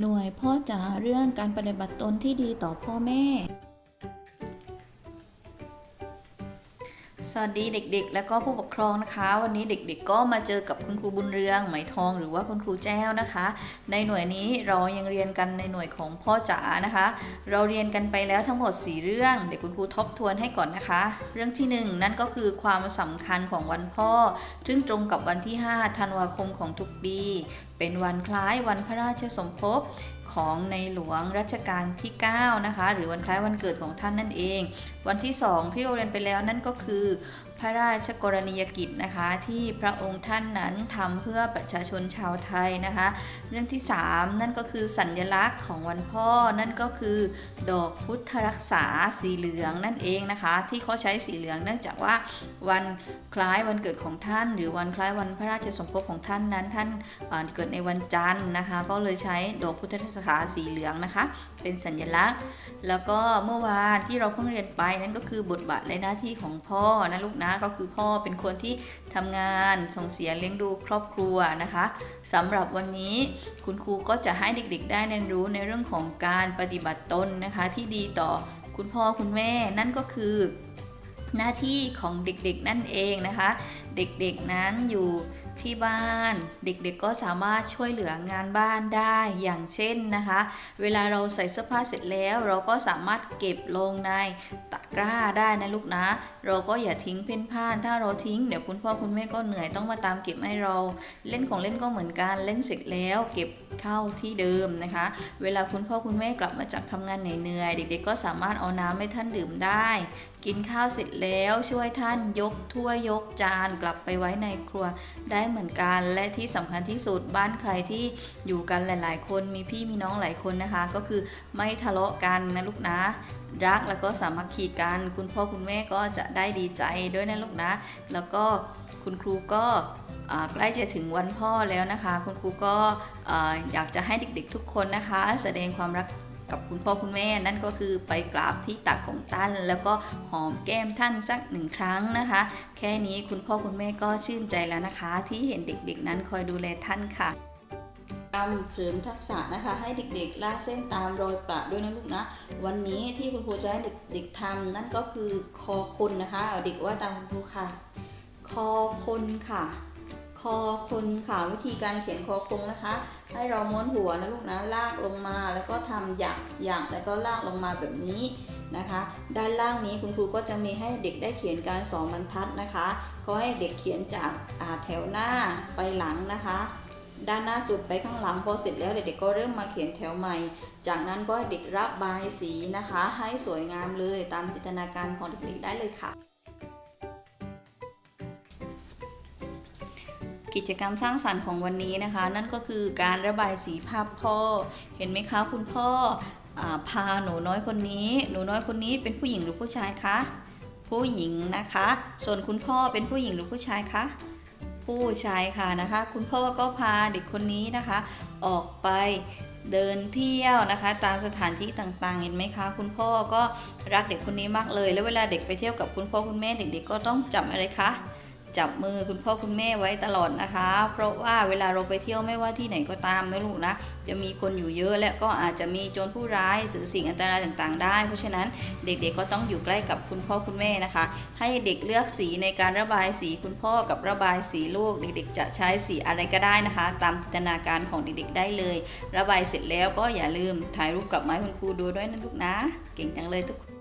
หน่วยพ่อจ๋าเรื่องการปฏิบัติตนที่ดีต่อพ่อแม่ สวัสดีเด็กๆ และก็ผู้ปกครองนะคะ วันนี้เด็กๆก็มาเจอกับคุณครูบุญเรืองไหมทองหรือว่าคุณครูแจ้วนะคะ ในหน่วยนี้เรายังเรียนกันในหน่วยของพ่อจ๋านะคะ เราเรียนกันไปแล้วทั้งหมด 4 เรื่อง เดี๋ยวคุณครูทบทวนให้ก่อนนะคะ เรื่องที่ 1 นั่นก็คือความสำคัญของวันพ่อ ซึ่งตรงกับวันที่ 5 ธันวาคมของทุกปี เป็นวันคล้ายวันพระราชสมภพของในหลวงรัชกาลที่ 9 นะคะ หรือวันคล้ายวันเกิดของท่านนั่นเอง วันที่ 2 ที่เราเรียนไปแล้วนั่นก็คือ พระราชกรณียกิจนะคะที่พระองค์ท่านนั้นทำเพื่อประชาชนชาวไทยนะคะ เรื่องที่ 3 นั่นก็คือสัญลักษณ์ของวันพ่อนั่นก็คือดอกพุทธรักษาสีเหลืองนั่นเองนะคะ ที่เขาใช้สีเหลืองเนื่องจากว่าวันคล้ายวันเกิดของท่าน หรือวันคล้ายวันพระราชสมภพของท่านนั้นท่านเอ่อเกิดในวันจันทร์นะคะก็เลยใช้ดอกพุทธรักษาสีเหลืองนะคะ เป็นสัญลักษณ์ แล้วก็เมื่อวานที่เราเพิ่งเรียนไปนั่นก็คือบทบาทและหน้าที่ของพ่อนะลูกนะก็คือพ่อเป็นคนที่ทำงานส่งเสียเลี้ยงดูครอบครัวนะคะสำหรับวันนี้คุณครูก็จะให้เด็กๆ ได้เรียนรู้ในเรื่องของการปฏิบัติตนนะคะ ที่ดีต่อคุณพ่อคุณแม่นั่นก็คือหน้าที่ของเด็กๆนั่นเองนะคะ เด็กๆนั้นอยู่ที่บ้าน เด็กๆก็สามารถช่วยเหลืองานบ้านได้อย่างเช่นนะคะ เวลาเราใส่เสื้อผ้าเสร็จแล้ว เราก็สามารถเก็บลงในตะกร้าได้นะลูกนะ เราก็อย่าทิ้งเพ่นพ่าน ถ้าเราทิ้งเดี๋ยวคุณพ่อคุณแม่ก็เหนื่อยต้องมาตามเก็บให้เรา เล่นของเล่นก็เหมือนกันเล่นเสร็จแล้วเก็บเข้าที่เดิมนะคะ เวลาคุณพ่อคุณแม่กลับมาจากทำงานเหนื่อยเด็กๆก็สามารถเอาน้ำให้ท่านดื่มได้ กินข้าวเสร็จแล้วช่วยท่านยกถ้วยยกจานกลับไปไว้ในครัวได้เหมือนกัน และที่สำคัญที่สุดบ้านใครที่อยู่กันหลาย ๆ คนมีพี่มีน้องหลายคนนะคะ ก็คือไม่ทะเลาะกันนะลูกนะรักแล้วก็สามัคคีกัน คุณพ่อคุณแม่ก็จะได้ดีใจด้วยนะลูกนะ แล้วก็คุณครูก็ใกล้จะถึงวันพ่อแล้วนะคะ คุณครูก็อ่าอยากจะให้เด็กๆทุกคนนะคะ แสดงความรักกับคุณพ่อคุณแม่นั่นก็คือไปกราบที่ตักของท่าน แล้วก็หอมแก้มท่านสักหนึ่งครั้งนะคะ แค่นี้คุณพ่อคุณแม่ก็ชื่นใจแล้วนะคะ ที่เห็นเด็กๆนั้นคอยดูแลท่านค่ะ รรมเสริมทักษะนะคะ ให้เด็กๆ ลากเส้นตามรอยประด้วยนะลูกนะ วันนี้ที่คุณครูจะให้เด็กๆทำนั่นก็คือคอคนนะคะเอาเด็กว่าตามคุณครูค่ะ คอคนค่ะ คอคนค่ะวิธีการเขียนคอคงนะคะ ให้เราม้วนหัวนะลูกนะลากลงมาแล้วก็ทำหยักหยักแล้วก็ลากลงมาแบบนี้นะคะ ด้านล่างนี้คุณครูก็จะมีให้เด็กได้เขียนการสองบรรทัดนะคะก็ให้เด็กเขียนจากาแถวหน้าไปหลังนะคะ ด้านหน้าสุดไปข้างหลังพอเสร็จแล้วเด็กๆก็เริ่มมาเขียนแถวใหม่ จากนั้นก็ให้เด็กระบายสีนะคะ ให้สวยงามเลยตามจินตนาการของเด็กๆได้เลยค่ะ กิจกรรมสร้างสรรค์ของวันนี้นะคะ นั่นก็คือการระบายสีภาพพ่อ เห็นไหมคะคุณพ่ออพาหนูน้อยคนนี้ หนูน้อยคนนี้เป็นผู้หญิงหรือผู้ชายคะผู้หญิงนะคะ ส่วนคุณพ่อเป็นผู้หญิงหรือผู้ชายคะ ผู้ชายค่ะนะคะ คุณพ่อก็พาเด็กคนนี้นะคะ ออกไปเดินเที่ยวนะคะ ตามสถานที่ต่างๆ เห็นไหมคะ คุณพ่อก็รักเด็กคนนี้มากเลย แล้วเวลาเด็กไปเที่ยวกับคุณพ่อคุณแม่เด็กๆก็ต้องจับอะไรคะ จับมือคุณพ่อคุณแม่ไว้ตลอดนะคะ เพราะว่าเวลาเราไปเที่ยวไม่ว่าที่ไหนก็ตามนะลูกนะ จะมีคนอยู่เยอะและก็อาจจะมีโจรผู้ร้ายหรือสิ่งอันตรายต่างๆ ได้ เพราะฉะนั้นเด็กๆก็ต้องอยู่ใกล้กับคุณพ่อคุณแม่นะคะ ให้เด็กเลือกสีในการระบายสีคุณพ่อกับระบายสีลูก เด็กๆ จะใช้สีอะไรก็ได้นะคะ ตามจินตนาการของเด็กๆ ได้เลย ระบายเสร็จแล้วก็อย่าลืมถ่ายรูปกลับมาให้คุณครูดูด้วยนะลูกนะ เก่งจังเลยทุกคน